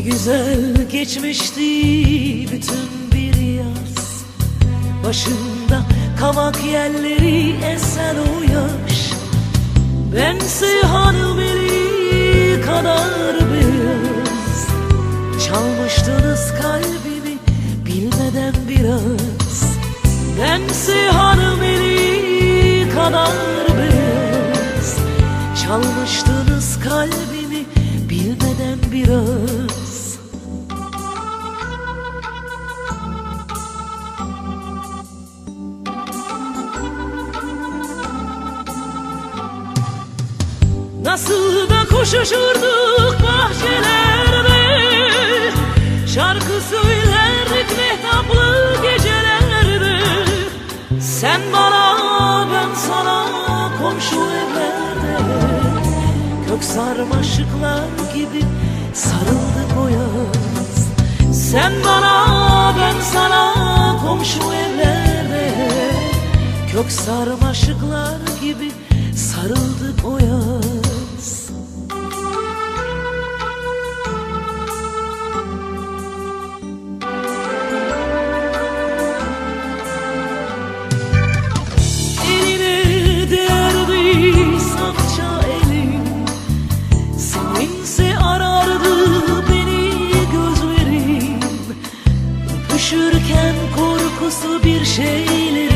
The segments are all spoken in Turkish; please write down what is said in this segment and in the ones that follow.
güzel geçmişti bütün bir yaz. Başında kavak yerleri esen o yaş. Bense hanım eli kadar beyaz Çalmıştınız kalbimi bilmeden biraz. Bense hanım eli kadar beyaz Çalmıştınız kalbimi bilmeden biraz Nasıl da koşuşurduk bahçelerde. Şarkı söylerdik mehtaplı gecelerde. Sen bana ben sana komşu evlerde. Kök sarmaşıklar gibi sarıldık o yaz. Sen bana ben sana komşu evlerde. Kök sarmaşıklar Seninse arardı beni gözlerim. Öpüşürken korkusu bir şeylerim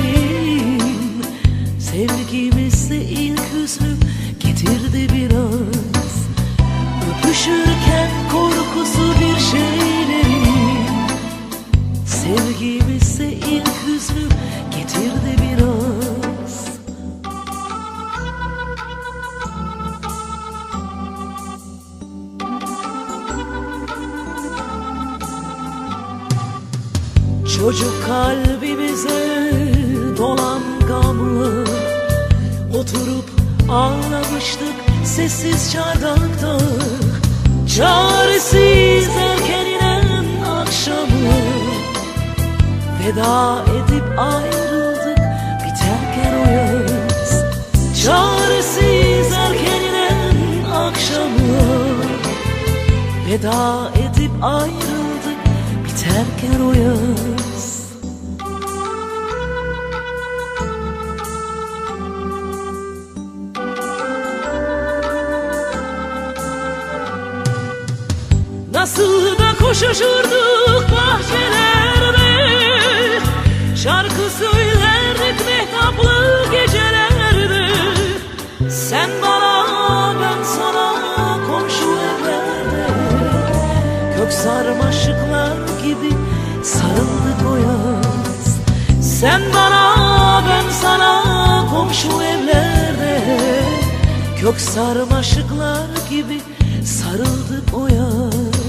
Çocuk kalbimize dolan gamlı. Oturup ağlamıştık sessiz çardakta. Çaresiz erken inen akşamı. Veda edip ayrıldık biterken o yaz. Çaresiz erken inen akşamı. Veda edip ayrıldık biterken o yaz Nasıl da koşuşurduk bahçelerde. Şarkı söylerdik mehtaplı gecelerde. Sen bana ben sana komşu evlerde. Kök sarmaşıklar gibi sarıldık o yaz. Sen bana ben sana komşu evlerde. Kök sarmaşıklar gibi sarıldık o yaz